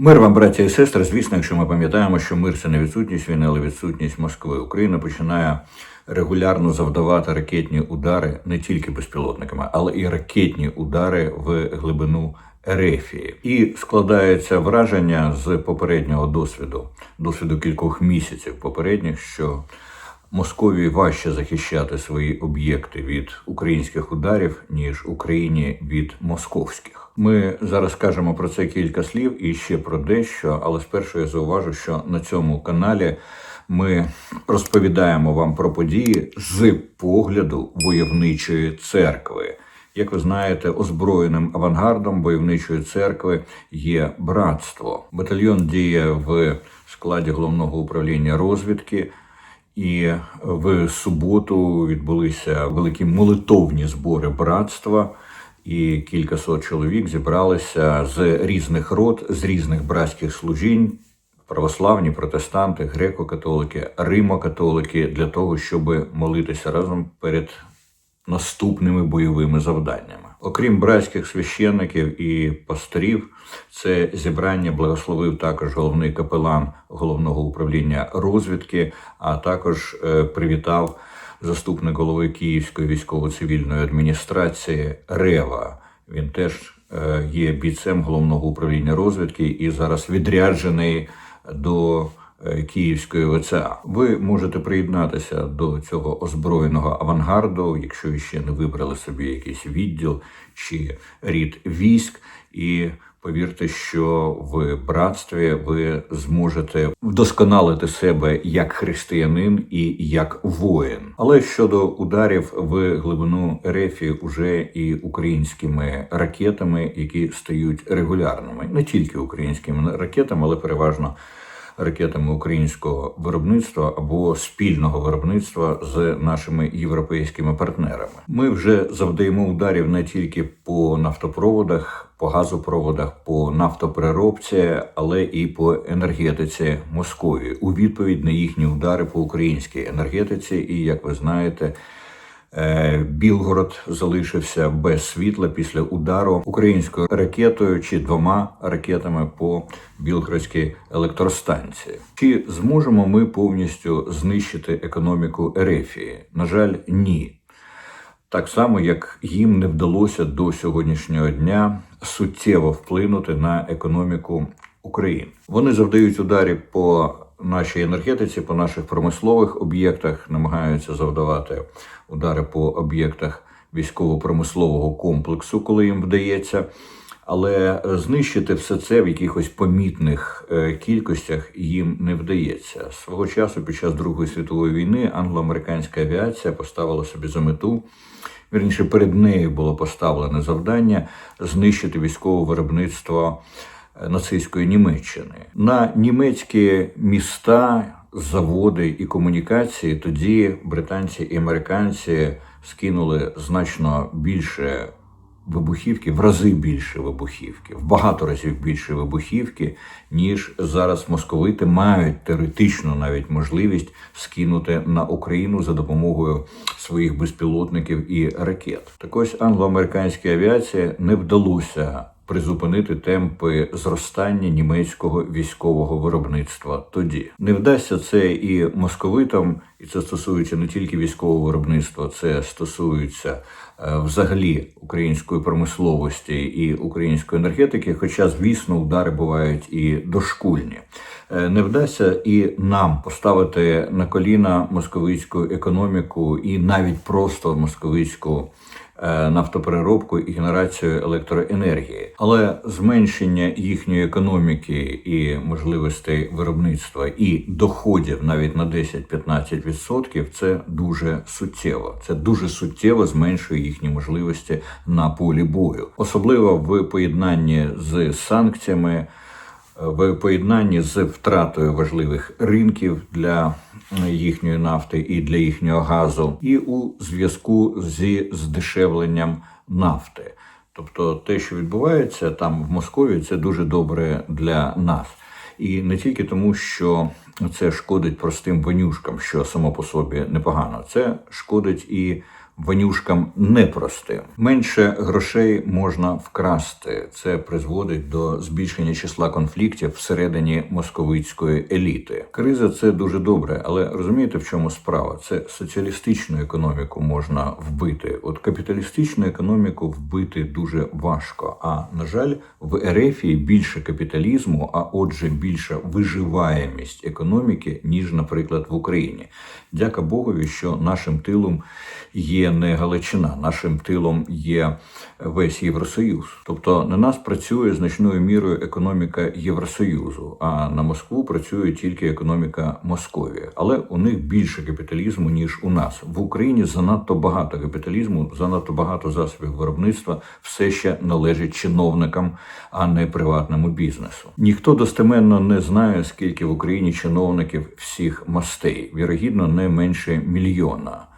Мир вам, браття і сестри. Звісно, якщо ми пам'ятаємо, що мир це не відсутність війни, але відсутність Москви. Україна починає регулярно завдавати ракетні удари не тільки безпілотниками, але і ракетні удари в глибину Ерефії. І складається враження з попереднього досвіду, досвіду кількох місяців попередніх, що Московії важче захищати свої об'єкти від українських ударів, ніж Україні від московських. Ми зараз скажемо про це кілька слів і ще про дещо, але спершу я зауважу, що на цьому каналі ми розповідаємо вам про події з погляду войовничої церкви. Як ви знаєте, озброєним авангардом войовничої церкви є братство. Батальйон діє в складі головного управління розвідки. І в суботу відбулися великі молитовні збори братства, і кількасот чоловік зібралися з різних род, з різних братських служінь, православні, протестанти, греко-католики, римо-католики, для того, щоб молитися разом перед наступними бойовими завданнями. Окрім братських священників і пасторів, це зібрання благословив також головний капелан головного управління розвідки, а також е, привітав заступник голови Київської військово-цивільної адміністрації Рева. Він теж е, є бійцем головного управління розвідки і зараз відряджений до е, Київської ВЦА. Ви можете приєднатися до цього озброєного авангарду, якщо ще не вибрали собі якийсь відділ чи рід військ, і повірте, що в братстві ви зможете вдосконалити себе як християнин і як воїн. Але щодо ударів в глибину рефі уже і українськими ракетами, які стають регулярними, не тільки українськими ракетами, але переважно ракетами українського виробництва або спільного виробництва з нашими європейськими партнерами. Ми вже завдаємо ударів не тільки по нафтопроводах, по газопроводах, по нафтопереробці, але і по енергетиці Московії у відповідь на їхні удари по українській енергетиці. І як ви знаєте. Е, Білгород залишився без світла після удару українською ракетою чи двома ракетами по Білгородській електростанції. Чи зможемо ми повністю знищити економіку Ерефії? На жаль, ні. Так само, як їм не вдалося до сьогоднішнього дня суттєво вплинути на економіку України. Вони завдають ударів по нашій енергетиці, по наших промислових об'єктах, намагаються завдавати удари по об'єктах військово-промислового комплексу, коли їм вдається. Але знищити все це в якихось помітних е, кількостях їм не вдається. Свого часу, під час Другої світової війни, англо-американська авіація поставила собі за мету. Вірніше, перед нею було поставлене завдання знищити військове виробництво е, нацистської Німеччини на німецькі міста, заводи і комунікації. Тоді британці і американці скинули значно більше вибухівки, в рази більше вибухівки, в багато разів більше вибухівки, ніж зараз московити мають теоретично навіть можливість скинути на Україну за допомогою своїх безпілотників і ракет. Так ось англо-американській авіації не вдалося. Призупинити темпи зростання німецького військового виробництва тоді не вдасться це і московитам, і це стосується не тільки військового виробництва, це стосується е, взагалі української промисловості і української енергетики. Хоча, звісно, удари бувають і дошкульні. Е, Не вдасться і нам поставити на коліна московицьку економіку, і навіть просто московицьку нафтопереробку і генерацію електроенергії, але зменшення їхньої економіки і можливостей виробництва і доходів навіть на 10-15% – це дуже суттєво. Це дуже суттєво зменшує їхні можливості на полі бою, особливо в поєднанні з санкціями. В поєднанні з втратою важливих ринків для їхньої нафти і для їхнього газу, і у зв'язку зі здешевленням нафти. Тобто те, що відбувається там в Москві, це дуже добре для нас. І не тільки тому, що це шкодить простим вонюшкам, що само по собі непогано, це шкодить і ванюшкам непростим. Менше грошей можна вкрасти. Це призводить до збільшення числа конфліктів всередині московицької еліти. Криза це дуже добре, але розумієте, в чому справа? Це соціалістичну економіку можна вбити. От капіталістичну економіку вбити дуже важко. А на жаль, в Ерефії більше капіталізму, а отже, більша виживаємість економіки, ніж, наприклад, в Україні. Дяка Богові, що нашим тилом є не Галичина, нашим тилом є весь Євросоюз. Тобто на нас працює значною мірою економіка Євросоюзу, а на Москву працює тільки економіка Московії. Але у них більше капіталізму ніж у нас в Україні. Занадто багато капіталізму, занадто багато засобів виробництва все ще належить чиновникам, а не приватному бізнесу. Ніхто достеменно не знає, скільки в Україні чиновників всіх мастей. Вірогідно, не менше мільйона.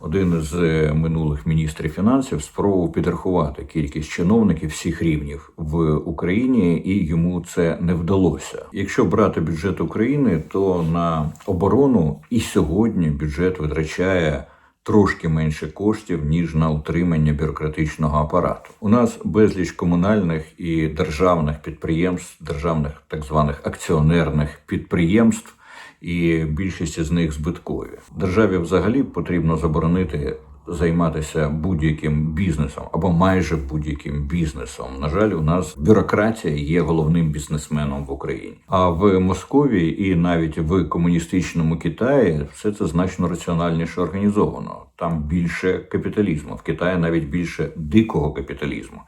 Один з е, минулих міністрів фінансів спробував підрахувати кількість чиновників всіх рівнів в Україні, і йому це не вдалося. Якщо брати бюджет України, то на оборону і сьогодні бюджет витрачає. Трошки менше коштів ніж на утримання бюрократичного апарату. У нас безліч комунальних і державних підприємств, державних так званих акціонерних підприємств, і більшість з них збиткові. Державі взагалі потрібно заборонити займатися будь-яким бізнесом або майже будь-яким бізнесом. На жаль, у нас бюрократія є головним бізнесменом в Україні. А в Московії і навіть в комуністичному Китаї все це значно раціональніше організовано. Там більше капіталізму, в Китаї навіть більше дикого капіталізму.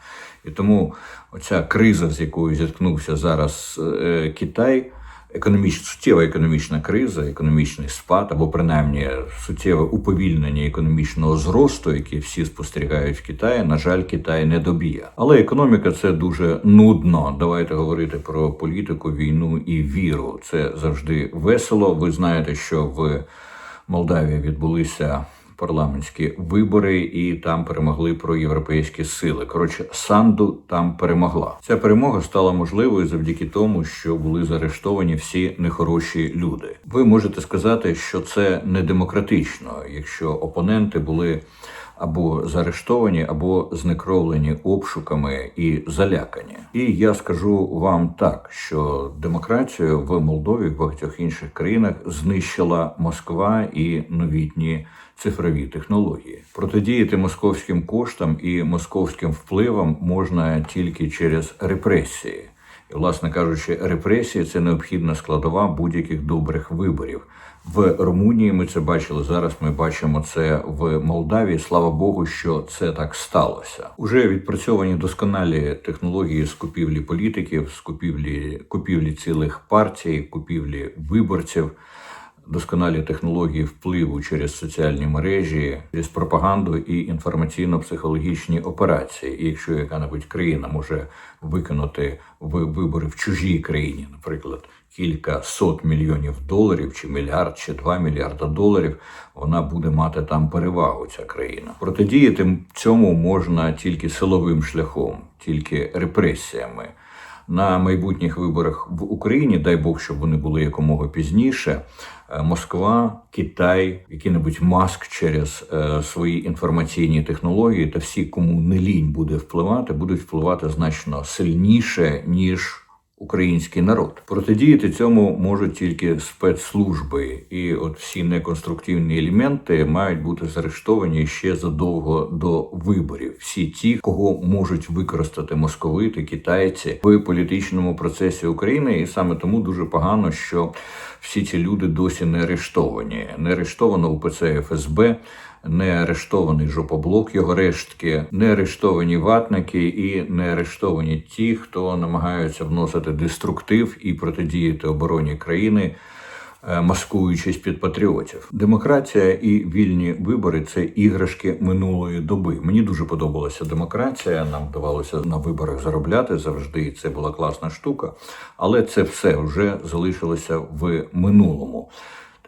І тому оця криза, з якою зіткнувся зараз е, Китай економічна суттєва економічна криза, економічний спад, або принаймні суттєве уповільнення економічного зросту, який всі спостерігають в Китаї. На жаль, Китай не доб'є. Але економіка це дуже нудно. Давайте говорити про політику, війну і віру. Це завжди весело. Ви знаєте, що в Молдавії відбулися парламентські вибори, і там перемогли проєвропейські сили. Коротше, Санду там перемогла. Ця перемога стала можливою завдяки тому, що були заарештовані всі нехороші люди. Ви можете сказати, що це не демократично, якщо опоненти були. Або заарештовані, або знекровлені обшуками і залякані. І я скажу вам так, що демократію в Молдові в багатьох інших країнах знищила Москва і новітні цифрові технології. Протидіяти московським коштам і московським впливам можна тільки через репресії. І, власне кажучи, репресії це необхідна складова будь-яких добрих виборів. В Румунії ми це бачили. Зараз ми бачимо це в Молдавії. Слава Богу, що це так сталося. Уже відпрацьовані досконалі технології з купівлі політиків, з купівлі купівлі цілих партій, купівлі виборців досконалі технології впливу через соціальні мережі, через пропаганду і інформаційно-психологічні операції. І якщо яка-небудь країна може виконати в вибори в чужій країні, наприклад, кілька сот мільйонів доларів, чи мільярд, чи два мільярда доларів, вона буде мати там перевагу. Ця країна протидіяти цьому можна тільки силовим шляхом, тільки репресіями на майбутніх виборах в Україні, дай Бог, щоб вони були якомога пізніше. Е, Москва, Китай, який-небудь маск через е, свої інформаційні технології та всі, кому не лінь буде впливати, будуть впливати значно сильніше ніж український народ. Протидіяти цьому можуть тільки спецслужби, і от всі неконструктивні елементи мають бути заарештовані ще задовго до виборів. Всі ті, кого можуть використати московити, китайці в політичному процесі України, і саме тому дуже погано, що всі ці люди досі не арештовані. Не арештовано у ПЦ ФСБ не арештований жопоблок його рештки, не арештовані ватники і не арештовані ті, хто намагаються вносити деструктив і протидіяти обороні країни. Е, маскуючись під патріотів, демократія і вільні вибори це іграшки минулої доби. Мені дуже подобалася демократія. Нам вдавалося на виборах заробляти завжди. і Це була класна штука, але це все вже залишилося в минулому.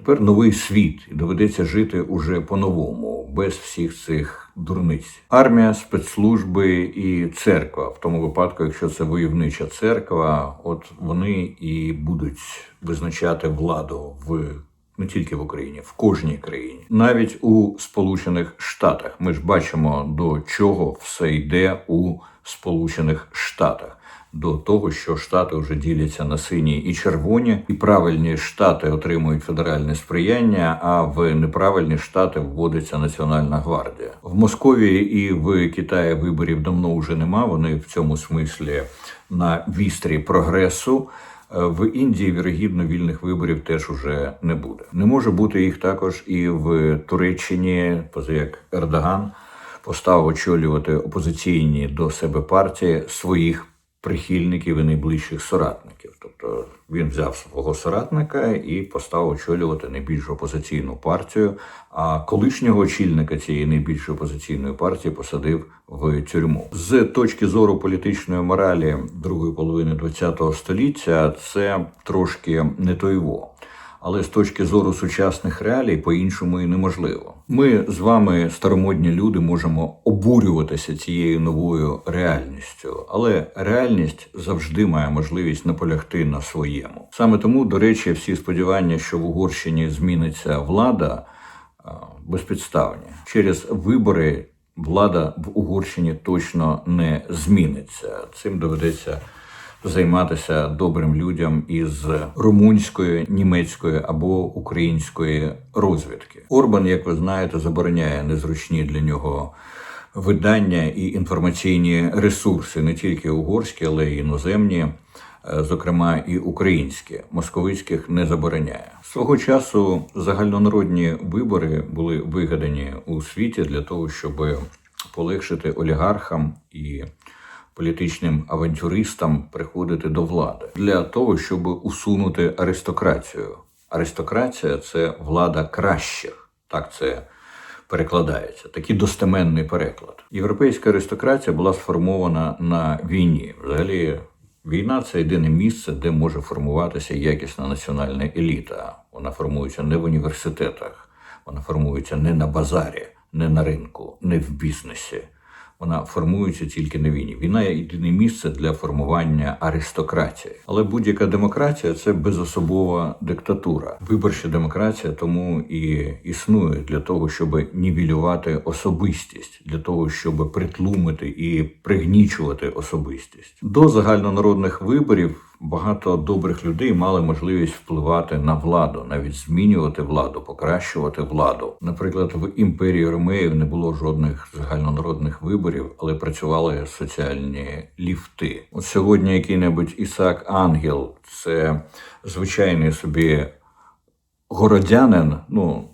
Тепер новий світ, і доведеться жити уже по-новому, без всіх цих дурниць. Армія, спецслужби і церква. В тому випадку, якщо це войовнича церква, от вони і будуть визначати владу в Не тільки в Україні, в кожній країні, навіть у Сполучених Штатах. Ми ж бачимо, до чого все йде у Сполучених Штатах. До того, що штати вже діляться на сині і червоні, і правильні штати отримують федеральне сприяння, а в неправильні штати вводиться Національна гвардія. В Московії і в Китаї виборів давно вже нема. Вони в цьому смислі на вістрі прогресу. В Індії, вірогідно, вільних виборів теж уже не буде. Не може бути їх також і в Туреччині, поза як Ердоган постав очолювати опозиційні до себе партії своїх прихильників і найближчих соратників. Тобто він взяв свого соратника і постав очолювати найбільшу опозиційну партію. А колишнього очільника цієї найбільшої опозиційної партії посадив в тюрму. З точки зору політичної моралі другої половини ХХ століття це трошки не тойво. Але з точки зору сучасних реалій по-іншому і неможливо. Ми з вами, старомодні люди, можемо обурюватися цією новою реальністю, але реальність завжди має можливість наполягти на своєму. Саме тому, до речі, всі сподівання, що в Угорщині зміниться влада, безпідставні через вибори. Влада в Угорщині точно не зміниться. Цим доведеться займатися добрим людям із румунської, німецької або української розвідки. Орбан, як ви знаєте, забороняє незручні для нього видання і інформаційні ресурси, не тільки угорські, але й іноземні. е, Зокрема, і українські московицьких не забороняє свого часу. Загальнонародні вибори були вигадані у світі для того, щоб полегшити олігархам і політичним авантюристам приходити до влади для того, щоб усунути аристократію. Аристократія це влада кращих, так це перекладається. Такий достеменний переклад. Європейська аристократія була сформована на війні. Взагалі, війна це єдине місце, де може формуватися якісна національна еліта. Вона формується не в університетах, вона формується не на базарі, не на ринку, не в бізнесі. Вона формується тільки на війні. Війна є єдине місце для формування аристократії. Але будь-яка демократія це безособова диктатура. Виборча демократія тому і існує для того, щоб нівелювати особистість, для того, щоб притлумити і пригнічувати особистість. До загальнонародних виборів багато добрих людей мали можливість впливати на владу, навіть змінювати владу, покращувати владу. Наприклад, в імперії Ромеїв не було жодних загальнонародних виборів, але працювали соціальні ліфти. От сьогодні який-небудь Ісаак Ангел це звичайний собі городянин, ну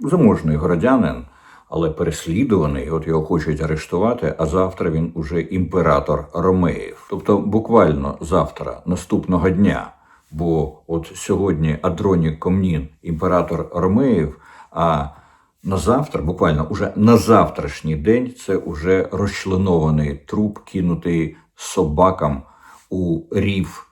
заможний городянин. Але переслідуваний, от його хочуть арештувати, а завтра він уже імператор Ромеїв. Тобто, буквально завтра, наступного дня. Бо от сьогодні Адронік Комнін, імператор Ромеїв, а на завтра, буквально уже на завтрашній день, це уже розчленований труп, кинутий собакам у рів,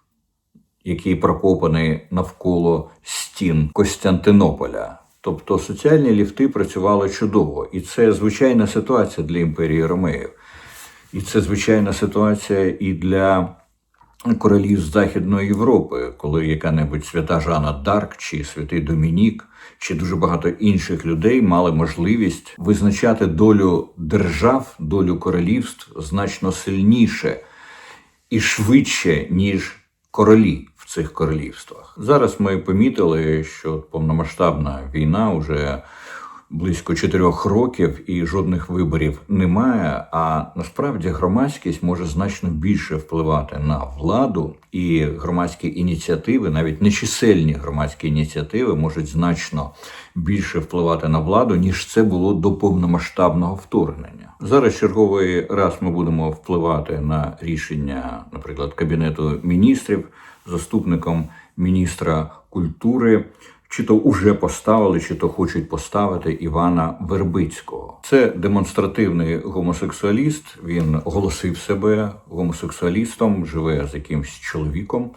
який прокопаний навколо стін Костянтинополя. Тобто соціальні ліфти працювали чудово, і це звичайна ситуація для імперії Ромеїв. І це звичайна ситуація і для королів з Західної Європи, коли яка-небудь свята Жанна Дарк чи святий Домінік, чи дуже багато інших людей мали можливість визначати долю держав, долю королівств значно сильніше і швидше, ніж королі цих королівствах. Зараз ми помітили, що повномасштабна війна вже близько чотирьох років і жодних виборів немає. А насправді громадськість може значно більше впливати на владу, і громадські ініціативи, навіть нечисельні громадські ініціативи, можуть значно більше впливати на владу, ніж це було до повномасштабного вторгнення. Зараз черговий раз ми будемо впливати на рішення, наприклад, кабінету міністрів, заступником міністра культури. Чи то уже поставили, чи то хочуть поставити Івана Вербицького. Це демонстративний гомосексуаліст. Він оголосив себе гомосексуалістом, живе з якимсь чоловіком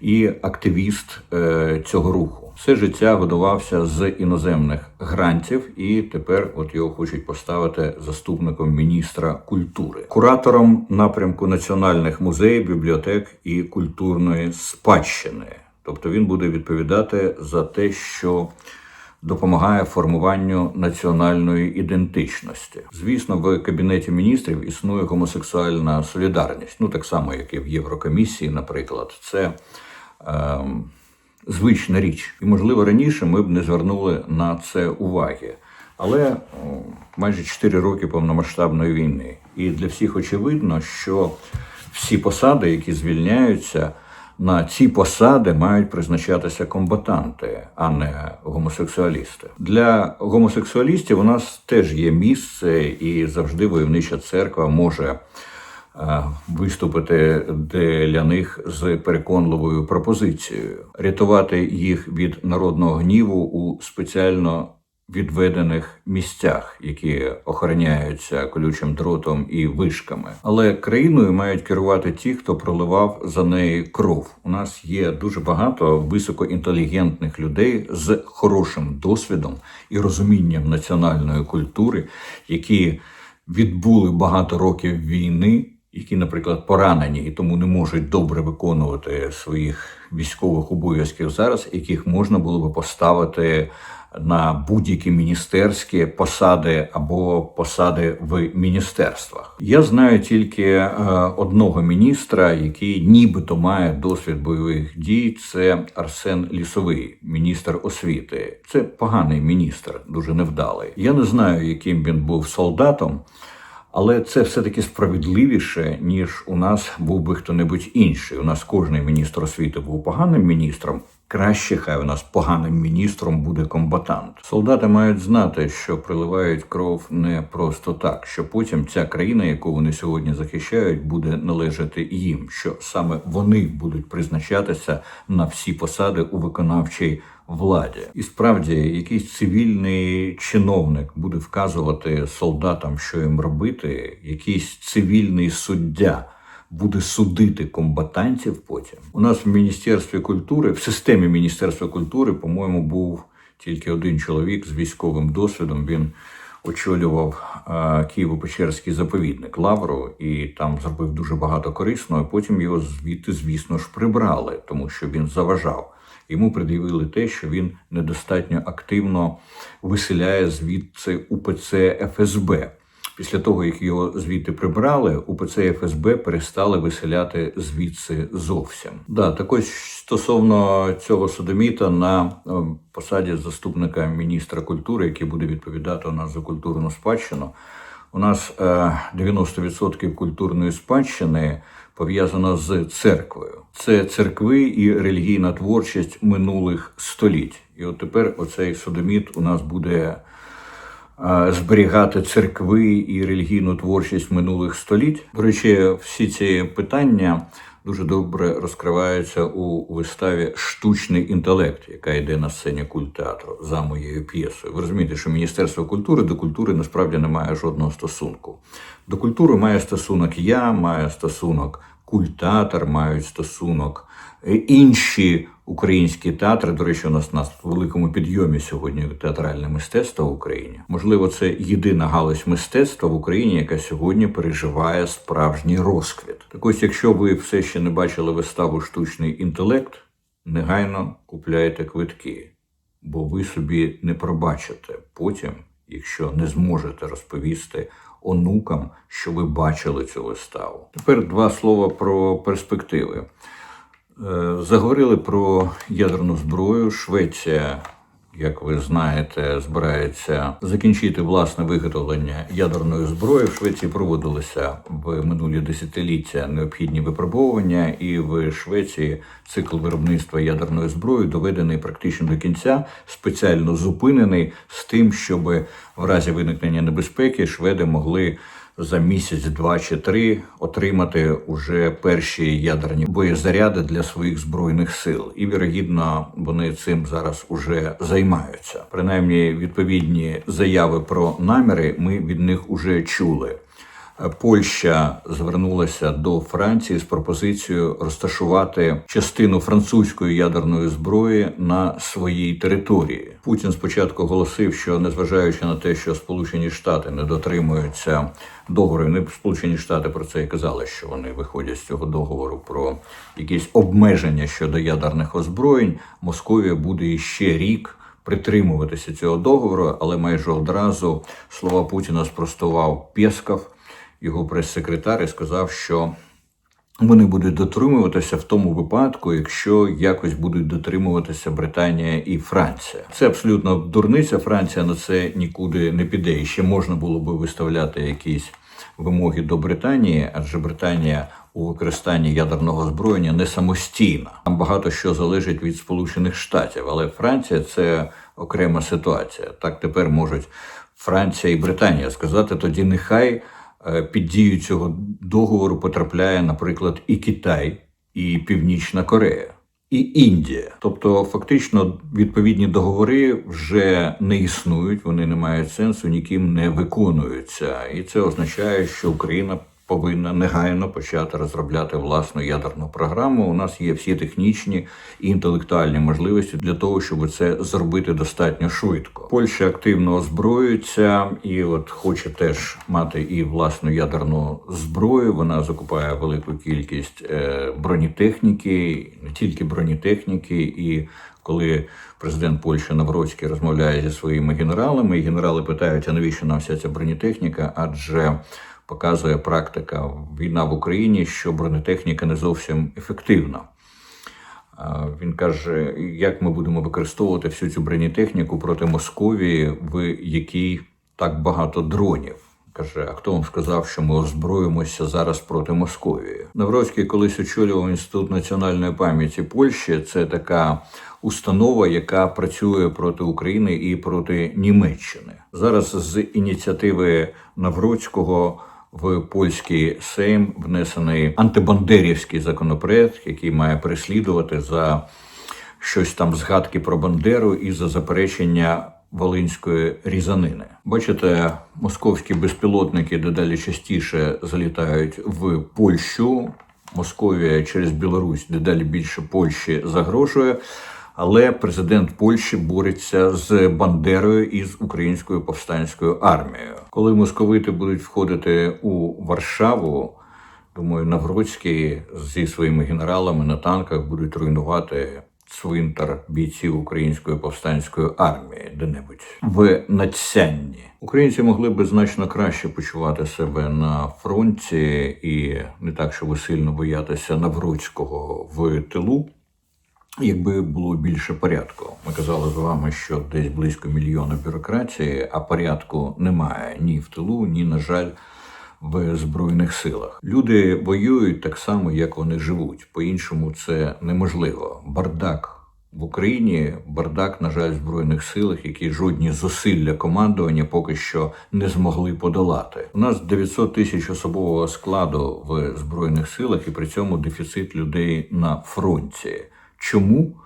і активіст е, цього руху. Все життя годувався з іноземних грантів, і тепер от його хочуть поставити заступником міністра культури, куратором напрямку національних музеїв, бібліотек і культурної спадщини. Тобто він буде відповідати за те, що допомагає формуванню національної ідентичності. Звісно, в кабінеті міністрів існує гомосексуальна солідарність, ну так само, як і в Єврокомісії, наприклад, це. Ем, звична річ. І, можливо, раніше ми б не звернули на це уваги. Але майже 4 роки повномасштабної війни. І для всіх очевидно, що всі посади, які звільняються, на ці посади мають призначатися комбатанти, а не гомосексуалісти. Для гомосексуалістів у нас теж є місце, і завжди войовнича церква може е, виступити для них з переконливою пропозицією, рятувати їх від народного гніву у спеціально відведених місцях, які охороняються колючим дротом і вишками. Але країною мають керувати ті, хто проливав за неї кров. У нас є дуже багато високоінтелігентних людей з хорошим досвідом і розумінням національної культури, які відбули багато років війни. Які, наприклад, поранені і тому не можуть добре виконувати своїх військових обов'язків зараз, яких можна було би поставити на будь-які міністерські посади або посади в міністерствах. Я знаю тільки е, одного міністра, який нібито має досвід бойових дій. Це Арсен Лісовий, міністр освіти. Це поганий міністр, дуже невдалий. Я не знаю, яким він був солдатом. Але це все-таки справедливіше, ніж у нас був би хто-небудь інший. У нас кожний міністр освіти був поганим міністром. Краще хай у нас поганим міністром буде комбатант. Солдати мають знати, що приливають кров не просто так, що потім ця країна, яку вони сьогодні захищають, буде належати їм. Що саме вони будуть призначатися на всі посади у виконавчій владі. І справді, якийсь цивільний чиновник буде вказувати солдатам, що їм робити, якийсь цивільний суддя. Буде судити комбатантів потім. У нас в Міністерстві культури, в системі Міністерства культури, по-моєму, був тільки один чоловік з військовим досвідом. Він очолював е, Києво-Печерський заповідник Лавру і там зробив дуже багато корисного. Потім його звідти, звісно ж, прибрали, тому що він заважав. Йому пред'явили те, що він недостатньо активно виселяє звідси УПЦ ФСБ. Після того, як його звідти прибрали, УПЦ ФСБ перестали виселяти звідси зовсім. Да, так ось стосовно цього судоміта на е, посаді заступника міністра культури, який буде відповідати у нас за культурну спадщину. У нас 90% е, культурної спадщини пов'язано з церквою. Це церкви і релігійна творчість минулих століть. І от тепер оцей судоміт у нас буде зберігати церкви і релігійну творчість минулих століть. До речі, всі ці питання дуже добре розкриваються у виставі Штучний інтелект, яка йде на сцені культтеатру за моєю п'єсою. Ви розумієте, що Міністерство культури до культури насправді не має жодного стосунку. До культури має стосунок я, має стосунок культатор, мають стосунок інші українські театри. До речі, у нас на великому підйомі сьогодні театральне мистецтво в Україні. Можливо, це єдина галузь мистецтва в Україні, яка сьогодні переживає справжній розквіт. Так ось, якщо ви все ще не бачили виставу штучний інтелект, негайно купляйте квитки, бо ви собі не пробачите потім, якщо не зможете розповісти. Онукам, що ви бачили цю виставу. Тепер два слова про перспективи. Е, заговорили про ядерну зброю. Швеція, як ви знаєте, збирається закінчити власне виготовлення ядерної зброї. В Швеції проводилися в минулі десятиліття необхідні випробовування, і в Швеції цикл виробництва ядерної зброї доведений практично до кінця, спеціально зупинений з тим, щоб в разі виникнення небезпеки шведи могли за місяць, два чи три отримати уже перші ядерні боєзаряди для своїх збройних сил, і вірогідно вони цим зараз уже займаються. Принаймні, відповідні заяви про наміри ми від них уже чули. Польща звернулася до Франції з пропозицією розташувати частину французької ядерної зброї на своїй території. Путін спочатку оголосив, що незважаючи на те, що Сполучені Штати не дотримуються договору, не Сполучені Штати про це і казали, що вони виходять з цього договору про якісь обмеження щодо ядерних озброєнь. Московія буде іще рік притримуватися цього договору, але майже одразу слова Путіна спростував Пєсков, його прес-секретар, і сказав, що вони будуть дотримуватися в тому випадку, якщо якось будуть дотримуватися Британія і Франція. Це абсолютно дурниця. Франція на це нікуди не піде. І ще можна було би виставляти якісь вимоги до Британії, адже Британія у використанні ядерного зброєння не самостійна. Там багато що залежить від Сполучених Штатів, але Франція це окрема ситуація. Так тепер можуть Франція і Британія сказати, тоді нехай під дію цього договору потрапляє, наприклад, і Китай, і Північна Корея. І Індія, тобто фактично відповідні договори вже не існують, вони не мають сенсу, ніким не виконуються, і це означає, що Україна повинна негайно почати розробляти власну ядерну програму. У нас є всі технічні і інтелектуальні можливості для того, щоб це зробити достатньо швидко. Польща активно озброюється і от хоче теж мати і власну ядерну зброю. Вона закупає велику кількість е, бронетехніки, не тільки бронетехніки і. Коли президент Польщі Навроцький розмовляє зі своїми генералами, і генерали питають, а навіщо нам вся ця бронетехніка? Адже показує практика війна в Україні, що бронетехніка не зовсім ефективна. Він каже, як ми будемо використовувати всю цю бронетехніку проти Московії, в якій так багато дронів. Каже, а хто вам сказав, що ми озброїмося зараз проти Московії? Навроцький колись очолював інститут національної пам'яті Польщі. Це така установа, яка працює проти України і проти Німеччини. Зараз з ініціативи Навроцького в польський Сейм внесений антибандерівський законопроект, який має переслідувати за щось там згадки про Бандеру і за заперечення волинської різанини. Бачите, московські безпілотники дедалі частіше залітають в Польщу. Московія через Білорусь дедалі більше Польщі загрожує. Але президент Польщі бореться з Бандерою і з українською повстанською армією. Коли московити будуть входити у Варшаву, думаю, Навроцький зі своїми генералами на танках будуть руйнувати цвинтар бійців української повстанської армії, де-небудь в Надсянні. Українці могли би значно краще почувати себе на фронті і не так, щоб сильно боятися Навроцького в тилу. Якби було більше порядку, ми казали з вами, що десь близько мільйона бюрократії, а порядку немає ні в тилу, ні, на жаль, в збройних силах. Люди воюють так само, як вони живуть. По-іншому це неможливо. Бардак в Україні, бардак, на жаль, в збройних силах, які жодні зусилля командування поки що не змогли подолати. У нас 900 тисяч особового складу в збройних силах, і при цьому дефіцит людей на фронті. Чому?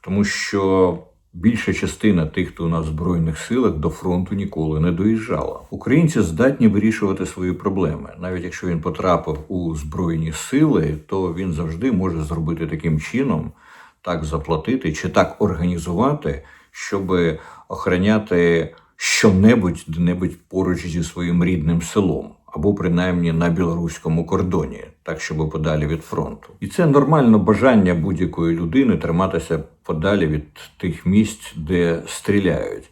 Тому що більша частина тих, хто у нас в збройних силах, до фронту ніколи не доїжджала. Українці здатні вирішувати свої проблеми. Навіть якщо він потрапив у збройні сили, то він завжди може зробити таким чином, так заплатити чи так організувати, щоб охороняти що-небудь де-небудь поруч зі своїм рідним селом. Або принаймні на білоруському кордоні, так щоб подалі від фронту, і це нормальне бажання будь-якої людини триматися подалі від тих місць, де стріляють.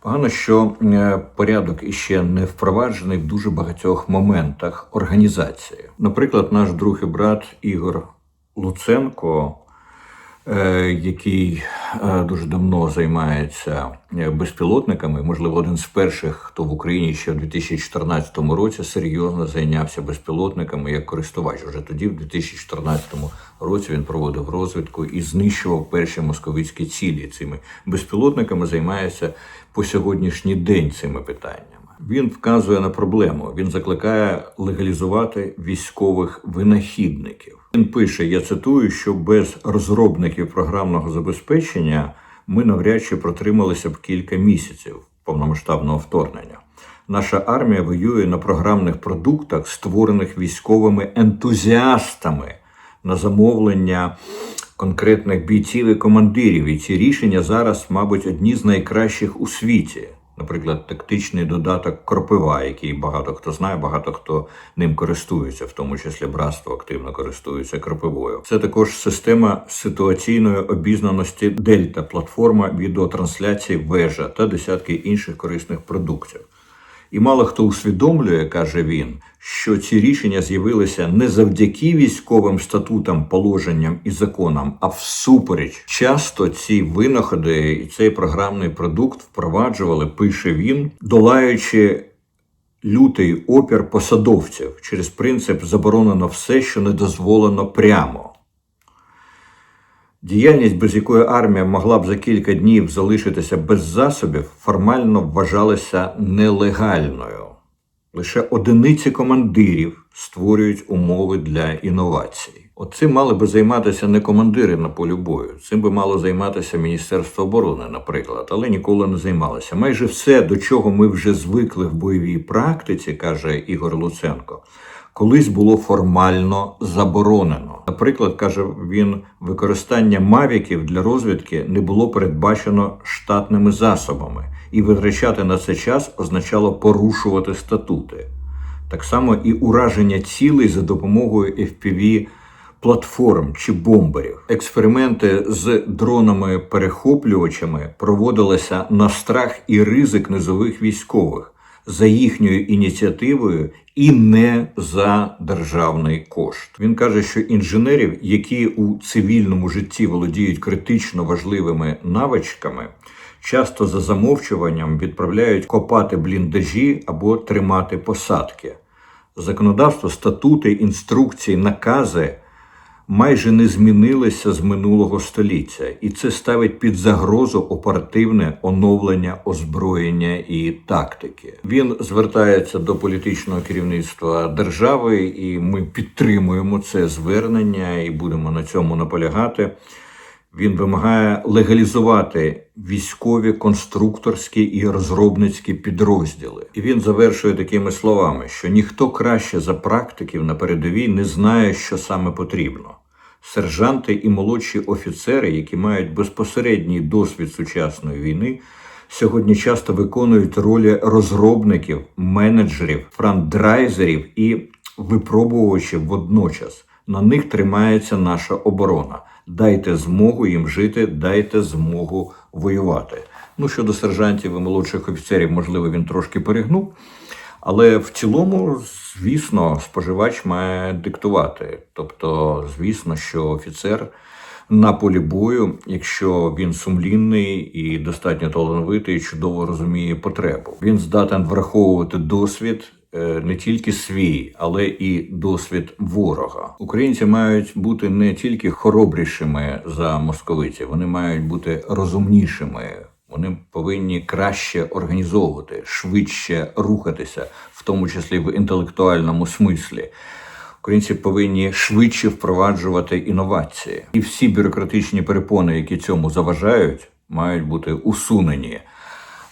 Погано, що е, порядок іще не впроваджений в дуже багатьох моментах організації. Наприклад, наш друг і брат Ігор Луценко, який е, дуже давно займається е, безпілотниками, можливо, один з перших, хто в Україні ще в 2014 році серйозно зайнявся безпілотниками як користувач. Уже тоді, в 2014 році, він проводив розвідку і знищував перші московицькі цілі. Цими безпілотниками займається по сьогоднішній день цими питаннями. Він вказує на проблему. Він закликає легалізувати військових винахідників. Він пише: я цитую, що без розробників програмного забезпечення ми навряд чи протрималися б кілька місяців повномасштабного вторгнення. Наша армія воює на програмних продуктах, створених військовими ентузіастами на замовлення конкретних бійців і командирів. І ці рішення зараз, мабуть, одні з найкращих у світі. Наприклад, тактичний додаток Кропива, який багато хто знає, багато хто ним користується, в тому числі братство активно користується кропивою. Це також система ситуаційної обізнаності Дельта, платформа відеотрансляції вежа та десятки інших корисних продуктів. І мало хто усвідомлює, каже він, що ці рішення з'явилися не завдяки військовим статутам, положенням і законам, а всупереч. Часто ці винаходи і цей програмний продукт впроваджували, пише він, долаючи лютий опір посадовців через принцип заборонено все, що не дозволено прямо. Діяльність, без якої армія могла б за кілька днів залишитися без засобів, формально вважалася нелегальною. Лише одиниці командирів створюють умови для інновацій. От цим мали би займатися не командири на полі бою. Цим би мало займатися Міністерство оборони, наприклад, але ніколи не займалося. Майже все, до чого ми вже звикли в бойовій практиці, каже Ігор Луценко, колись було формально заборонено. Наприклад, каже він, використання мавіків для розвідки не було передбачено штатними засобами, і витрачати на це час означало порушувати статути. Так само і ураження цілей за допомогою FPV платформ чи бомберів. Експерименти з дронами-перехоплювачами проводилися на страх і ризик низових військових за їхньою ініціативою і не за державний кошт. Він каже, що інженерів, які у цивільному житті володіють критично важливими навичками, часто за замовчуванням відправляють копати бліндажі або тримати посадки. Законодавство, статути, інструкції, накази майже не змінилися з минулого століття, і це ставить під загрозу оперативне оновлення озброєння і тактики. Він звертається до політичного керівництва держави, і ми підтримуємо це звернення і будемо на цьому наполягати. Він вимагає легалізувати військові, конструкторські і розробницькі підрозділи. І він завершує такими словами, що ніхто краще за практиків на передовій не знає, що саме потрібно. Сержанти і молодші офіцери, які мають безпосередній досвід сучасної війни, сьогодні часто виконують ролі розробників, менеджерів, франдрайзерів і випробувачів водночас. На них тримається наша оборона. Дайте змогу їм жити, дайте змогу воювати. Ну щодо сержантів і молодших офіцерів, можливо, він трошки перегнув. Але в цілому, звісно, споживач має диктувати. Тобто, звісно, що офіцер на полі бою, якщо він сумлінний і достатньо талановитий, чудово розуміє потребу. Він здатен враховувати досвід. Е, Не тільки свій, але і досвід ворога. Українці мають бути не тільки хоробрішими за московитів, вони мають бути розумнішими. Вони повинні краще організовувати, швидше рухатися, в тому числі в інтелектуальному смислі. Українці повинні швидше впроваджувати інновації, і всі бюрократичні перепони, які цьому заважають, мають бути усунені.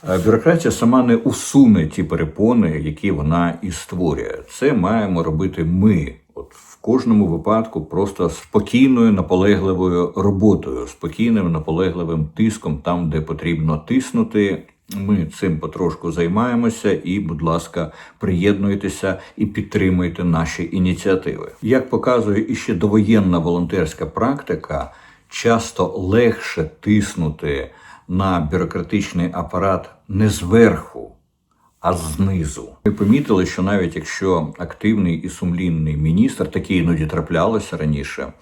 Е, Бюрократія сама не усуне ті перепони, які вона і створює. Це маємо робити ми. От в кожному випадку просто спокійною, наполегливою роботою, спокійним, наполегливим тиском там, де потрібно тиснути. Ми цим потрошку займаємося, і, будь ласка, приєднуйтеся і підтримуйте наші ініціативи. Як показує іще довоєнна волонтерська практика, часто легше тиснути на бюрократичний апарат не зверху, а знизу. Ми помітили, що навіть якщо активний і сумлінний міністр, такі іноді траплялося раніше,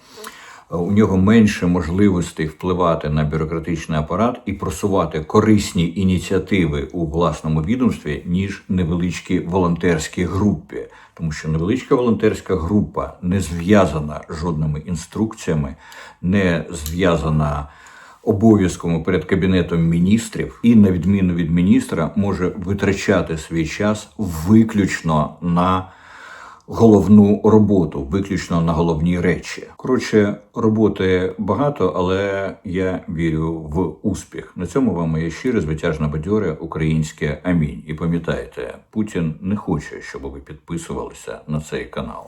у нього менше можливостей впливати на бюрократичний апарат і просувати корисні ініціативи у власному відомстві, ніж невеличкі волонтерські групи. Тому що невеличка волонтерська група не зв'язана жодними інструкціями, не зв'язана обов'язком перед кабінетом міністрів, і на відміну від міністра може витрачати свій час виключно на головну роботу, виключно на головні речі. Коротше, роботи багато, але я вірю в успіх. На цьому вам моє щире, звитяжне бадьоре українське амінь. І пам'ятайте, Путін не хоче, щоб ви підписувалися на цей канал.